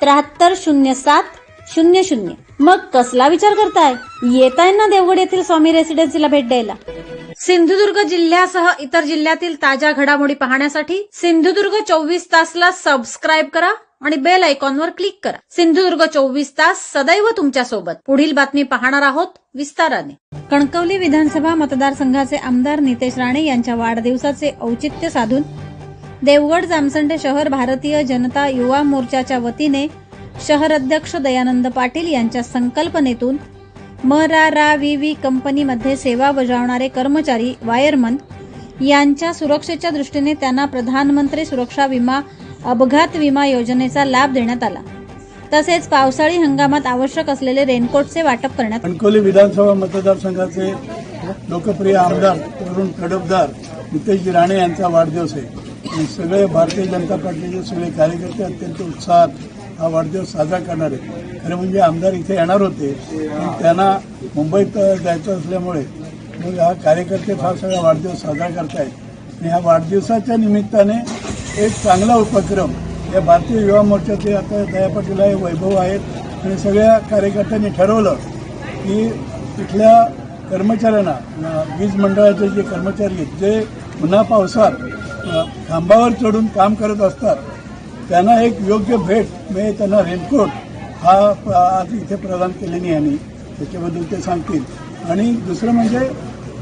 त्र्याहत्तर शून्य सात शून्य शून्य. मग कसला विचार करताय? येताय ना देवगड येथील स्वामी रेसिडेन्सीला भेट द्यायला. सिंधुदुर्ग जिल्ह्यासह इतर जिल्ह्यातील ताज्या घडामोडी पाहण्यासाठी सिंधुदुर्ग चोवीस तासला सबस्क्राईब करा आणि बेल आयकॉनवर क्लिक करा. सिंधुदुर्ग चोवीस तास सदैव तुमच्यासोबत पुढील बातमी पाहणार आहोत विस्ताराने. कणकवली विधानसभा मतदारसंघाचे आमदार नितेश राणे यांच्या वाढदिवसाचे औचित्य साधून देवगड जामसंडे शहर भारतीय जनता युवा मोर्चाच्या वतीने शहर अध्यक्ष दयानंद पाटील यांच्या संकल्पनेतून म रा रा वी व्ही कंपनीमध्ये सेवा बजावणारे कर्मचारी वायरमन यांच्या सुरक्षेच्या दृष्टीने त्यांना प्रधानमंत्री सुरक्षा विमा अपघात विमा योजनेचा लाभ देण्यात आला तसेच पावसाळी हंगामात आवश्यक असलेले रेनकोटचे वाटप करण्यात आले. विधानसभा मतदारसंघाचे लोकप्रिय आमदार तरुण कडबदार नितेश राणे यांचा वाढदिवस आहे आणि सगळे भारतीय जनता पार्टीचे सगळे कार्यकर्ते अत्यंत उत्साहात हा वाढदिवस साजरा करणार आहेत. खरं म्हणजे आमदार इथे येणार होते पण त्यांना मुंबईत जायचं असल्यामुळे मग हा कार्यकर्ते फार सगळा वाढदिवस साजरा करतायत. आणि ह्या वाढदिवसाच्या निमित्ताने एक चांगला उपक्रम या भारतीय युवा मोर्चाचे आता दया पाटील आहे वैभव आहेत आणि सगळ्या कार्यकर्त्यांनी ठरवलं की इथल्या कर्मचाऱ्यांना वीज मंडळाचे जे कर्मचारी आहेत जे उन्हा पावसात खांबावर चढून काम करत असतात त्यांना एक योग्य भेट म्हणजे त्यांना रेनकोट हा आज इथे प्रदान केलेली आणि त्याच्याबद्दल ते सांगतील. आणि दुसरं म्हणजे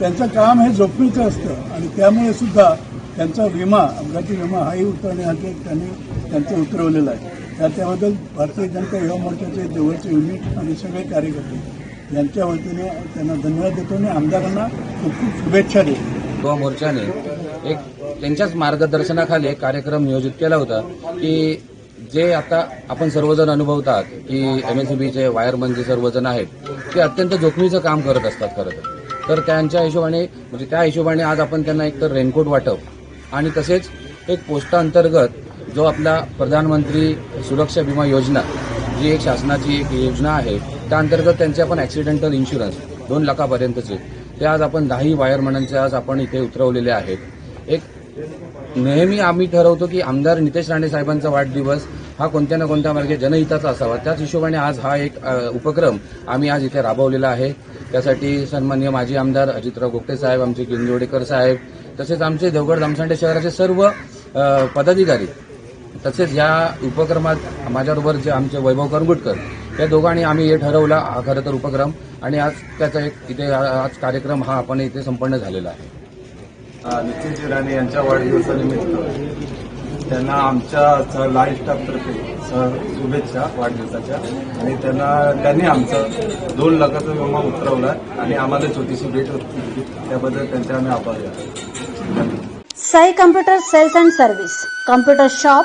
त्यांचं काम हे जोखमीचं असतं आणि त्यामुळे सुद्धा त्यांचा विमा अपघाती विमा हाही उतरण्यासाठी त्यांनी त्यांचं उतरवलेलं आहे. त्या त्याबद्दल भारतीय जनता युवा मोर्चाचे जवळचे युनिट आणि सगळे कार्यकर्ते यांच्या वतीने त्यांना धन्यवाद देतो आणि आमदारांना खूप खूप शुभेच्छा देतो. युवा मोर्चाने एक त्यांच्याच मार्गदर्शनाखाली एक कार्यक्रम नियोजित केला होता की जे आता आपण सर्वजण अनुभवतात की एम एस बीचे वायरमन जे सर्वजण आहेत ते अत्यंत जोखमीचं काम करत असतात खरं तर. त्यांच्या हिशोबाने म्हणजे त्या हिशोबाने आज आपण त्यांना एकतर रेनकोट वाटप आणि तसेच एक पोस्टाअंतर्गत जो आपला प्रधानमंत्री सुरक्षा विमा योजना जी एक शासनाची एक योजना आहे त्या अंतर्गत त्यांचे आपण ॲक्सिडेंटल इन्शुरन्स दोन लाखापर्यंतचे ते आज आपण दहाही वायरमनांचे आज आपण इथे उतरवलेले आहेत. एक नेहमी आम्ही ठरवतो की आमदार नितेश राणे साहेबांचा वाढदिवस हा कोणत्या ना कोणत्या मार्गे जनहिताचा असावा. त्याच हिशोबाने आज हा एक उपक्रम आम्ही आज इथे राबवलेला आहे. त्यासाठी सन्मान्य माजी आमदार अजितराव गोगटे साहेब आमचे किंजोडेकर साहेब तसेच आमचे देवगड दामसांडे शहराचे सर्व पदाधिकारी तसेच या उपक्रमात माझ्याबरोबर जे आमचे वैभव करंगुटकर या दोघांनी आम्ही हे ठरवला. हा खरं तर उपक्रम. आणि आज त्याचा एक इथे आज कार्यक्रम हा आपण इथे संपन्न झालेला आहे. नितीन राणे यांच्या वाढदिवसानिमित्त त्यांना आमच्या लाईफ स्टाफतर्फे स- शुभेच्छा वाढदिवसाच्या. आणि त्यांना त्यांनी आमचं दोन लाखाचा विमा उतरवला आणि आम्हाला छोटीशी भेट होती. त्याबद्दल त्यांचे आम्ही आभारी Sai computer sales and service computer shop